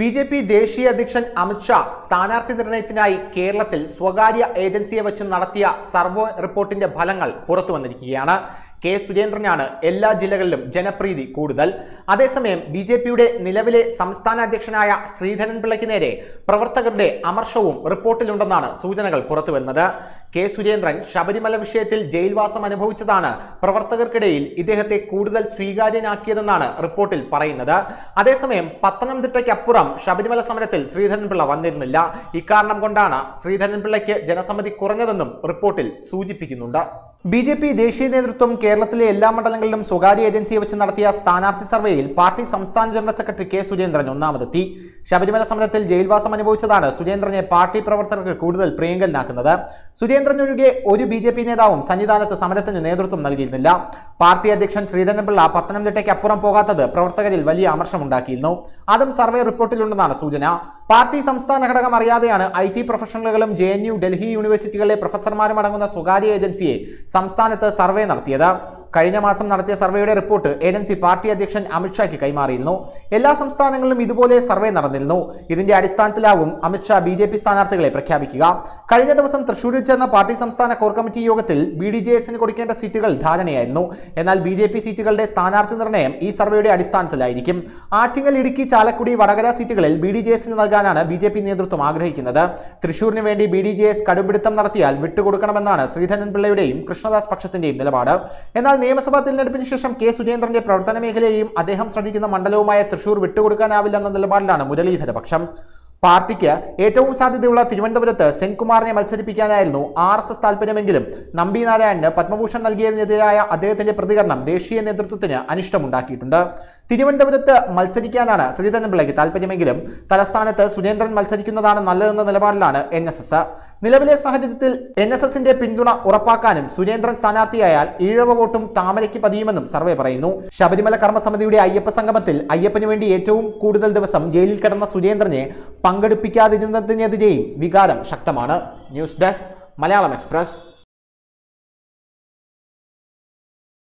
B J P ദേശീയ അധ്യക്ഷൻ അമിത്ഷാ സ്ഥാനാർത്ഥി നിർണയത്തിനായി കേരളത്തിൽ സ്വകാര്യ ഏജൻസിയെ വെച്ച് നടത്തിയ സർവേ റിപ്പോർട്ടിന്റെ ഫലങ്ങൾ പുറത്തു വന്നിരിക്കുകയാണ്. കെ സുരേന്ദ്രനാണ് എല്ലാ ജില്ലകളിലും ജനപ്രീതി കൂടുതൽ. അതേസമയം ബി ജെ പിയുടെ നിലവിലെ സംസ്ഥാന അധ്യക്ഷനായ ശ്രീധരൻപിള്ളയ്ക്ക് നേരെ പ്രവർത്തകരുടെ അമർഷവും റിപ്പോർട്ടിലുണ്ടെന്നാണ് സൂചനകൾ പുറത്തുവരുന്നത് കെ സുരേന്ദ്രൻ ശബരിമല വിഷയത്തിൽ ജയിൽവാസം അനുഭവിച്ചതാണ്. പ്രവർത്തകർക്കിടയിൽ ഇദ്ദേഹത്തെ കൂടുതൽ സ്വീകാര്യനാക്കിയതെന്നാണ് റിപ്പോർട്ടിൽ പറയുന്നത്. അതേസമയം പത്തനംതിട്ടയ്ക്കപ്പുറം ശബരിമല സമരത്തിൽ ശ്രീധരൻപിള്ള വന്നിരുന്നില്ല. ഇക്കാരണം കൊണ്ടാണ് ശ്രീധരൻപിള്ളയ്ക്ക് ജനസമ്മതി കുറഞ്ഞതെന്നും റിപ്പോർട്ടിൽ സൂചിപ്പിക്കുന്നുണ്ട്. ബി ജെ പി ദേശീയ നേതൃത്വം കേരളത്തിലെ എല്ലാ മണ്ഡലങ്ങളിലും സ്വകാര്യ ഏജൻസിയെ വെച്ച് നടത്തിയ സ്ഥാനാർത്ഥി സർവേയിൽ പാർട്ടി സംസ്ഥാന ജനറൽ സെക്രട്ടറി കെ സുരേന്ദ്രൻ ഒന്നാമതെത്തി. ശബരിമല സമരത്തിൽ ജയിൽവാസം അനുഭവിച്ചതാണ് സുരേന്ദ്രനെ പാർട്ടി പ്രവർത്തകർക്ക് കൂടുതൽ പ്രിയങ്കരനാക്കുന്നത് സുരേന്ദ്രനൊഴികെ ഒരു ബി നേതാവും സന്നിധാനത്ത് സമരത്തിന് നേതൃത്വം നൽകിയിരുന്നില്ല. പാർട്ടി അധ്യക്ഷൻ ശ്രീധരൻപിള്ള പത്തനംതിട്ടയ്ക്ക് അപ്പുറം പോകാത്തത് പ്രവർത്തകരിൽ വലിയ അമർഷമുണ്ടാക്കിയിരുന്നു. അതും സർവേ റിപ്പോർട്ടിലുണ്ടെന്നാണ് സൂചന. പാർട്ടി സംസ്ഥാന ഘടകം അറിയാതെയാണ് ഐ ടി പ്രൊഫഷണലുകളും ജെ എൻ യു ഡൽഹി യൂണിവേഴ്സിറ്റികളിലെ പ്രൊഫസർമാരും അടങ്ങുന്ന സ്വകാര്യ ഏജൻസിയെ സംസ്ഥാനത്ത് സർവേ നടത്തിയത്. കഴിഞ്ഞ മാസം നടത്തിയ സർവേയുടെ റിപ്പോർട്ട് ഏജൻസി പാർട്ടി അധ്യക്ഷൻ അമിത്ഷാക്ക് കൈമാറിയിരുന്നു. എല്ലാ സംസ്ഥാനങ്ങളിലും ഇതുപോലെ സർവേ നടന്നിരുന്നു. ഇതിന്റെ അടിസ്ഥാനത്തിലാവും അമിത്ഷാ ബി ജെ പി സ്ഥാനാർത്ഥികളെ പ്രഖ്യാപിക്കുക. കഴിഞ്ഞ ദിവസം തൃശൂരിൽ ചേർന്ന പാർട്ടി സംസ്ഥാന കോർ കമ്മിറ്റി യോഗത്തിൽ ബി ഡി ജെ എസിന് കൊടുക്കേണ്ട സീറ്റുകൾ ധാരണയായിരുന്നു. എന്നാൽ ബി സീറ്റുകളുടെ സ്ഥാനാർത്ഥി നിർണയം ഈ സർവേയുടെ അടിസ്ഥാനത്തിലായിരിക്കും. ആറ്റിങ്ങൽ ഇടുക്കി ചാലക്കുടി വടകര സീറ്റുകളിൽ ബി ഡി ജെ നൽകാനാണ് ബി ജെ പി നേതൃത്വം ആഗ്രഹിക്കുന്നത്. തൃശൂരിന് വേണ്ടി ബി ഡി ജെ എസ് കടുപിടുത്തം നടത്തിയാൽ വിട്ടുകൊടുക്കണമെന്നാണ് ശ്രീധരൻ പിള്ളയുടെയും കൃഷ്ണദാസ് പക്ഷത്തിന്റെയും നിലപാട്. എന്നാൽ നിയമസഭാ തിരഞ്ഞെടുപ്പിന് ശേഷം കെ സുരേന്ദ്രന്റെ പ്രവർത്തന മേഖലയെയും അദ്ദേഹം ശ്രദ്ധിക്കുന്ന മണ്ഡലവുമായ തൃശൂർ വിട്ടുകൊടുക്കാനാവില്ലെന്ന നിലപാടിലാണ് മുരളീധര പക്ഷം പാർട്ടിക്ക് ഏറ്റവും സാധ്യതയുള്ള തിരുവനന്തപുരത്ത് സെൻകുമാറിനെ മത്സരിപ്പിക്കാനായിരുന്നു ആർ എസ് എസ് താല്പര്യമെങ്കിലും നമ്പി നാരായണന് പത്മഭൂഷൺ നൽകിയതിനെതിരായ അദ്ദേഹത്തിന്റെ പ്രതികരണം ദേശീയ നേതൃത്വത്തിന് അനിഷ്ടമുണ്ടാക്കിയിട്ടുണ്ട്. തിരുവനന്തപുരത്ത് മത്സരിക്കാനാണ് ശ്രീധരൻപിള്ളയ്ക്ക് താല്പര്യമെങ്കിലും തലസ്ഥാനത്ത് സുരേന്ദ്രൻ മത്സരിക്കുന്നതാണ് നല്ലതെന്ന നിലപാടിലാണ് എൻ നിലവിലെ സാഹചര്യത്തിൽ എൻ എസ് എസിന്റെ പിന്തുണ ഉറപ്പാക്കാനും സുരേന്ദ്രൻ സ്ഥാനാർത്ഥിയായാൽ ഈഴവ വോട്ടും താമരയ്ക്ക് പതിയുമെന്നും സർവേ പറയുന്നു. ശബരിമല കർമ്മസമിതിയുടെ അയ്യപ്പ സംഗമത്തിൽ അയ്യപ്പന് വേണ്ടി ഏറ്റവും കൂടുതൽ ദിവസം ജയിലിൽ കിടന്ന സുരേന്ദ്രനെ പങ്കെടുപ്പിക്കാതിരുന്നതിനെതിരെയും വികാരം ശക്തമാണ്. News desk Malayalam express.